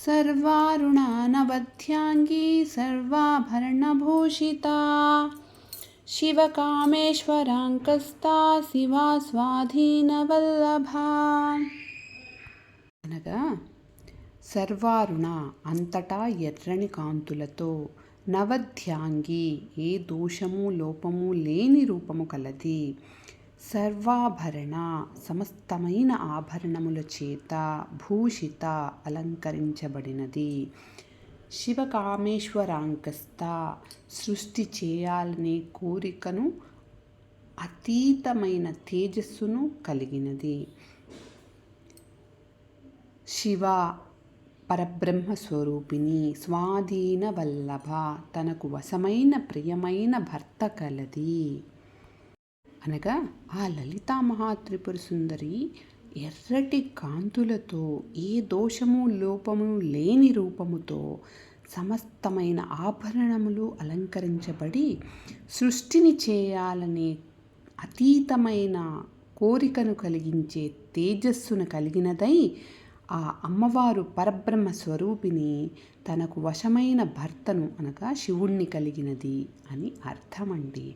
सर्वारुणानवध्याङ्गी सर्वाभरणभूषिता శివకామేశ్వరాంకస్తా శివా స్వాధీనవల్లభ అనగా సర్వారుణ అంతటా ఎర్రని కాంతులతో నవధ్యాంగి ఏ దోషము లోపము లేని రూపము కలది సర్వాభరణ సమస్తమైన ఆభరణముల చేత భూషిత అలంకరించబడినది. శివకామేశ్వరాంకస్త సృష్టి చేయాలనే కోరికను అతీతమైన తేజస్సును కలిగినది. శివ పరబ్రహ్మ స్వరూపిణి స్వాధీన వల్లభ తనకు వశమైన ప్రియమైన భర్త కలది. అనగా ఆ లలితా మహాత్రిపుర సుందరి ఎర్రటి కాంతులతో ఏ దోషము లోపము లేని రూపముతో సమస్తమైన ఆభరణములు అలంకరించబడి సృష్టిని చేయాలనే అతీతమైన కోరికను కలిగించే తేజస్సును కలిగినదై ఆ అమ్మవారు పరబ్రహ్మ స్వరూపిణి తనకు వశమైన భర్తను అనగా శివుణ్ణి కలిగినది అని అర్థమండి.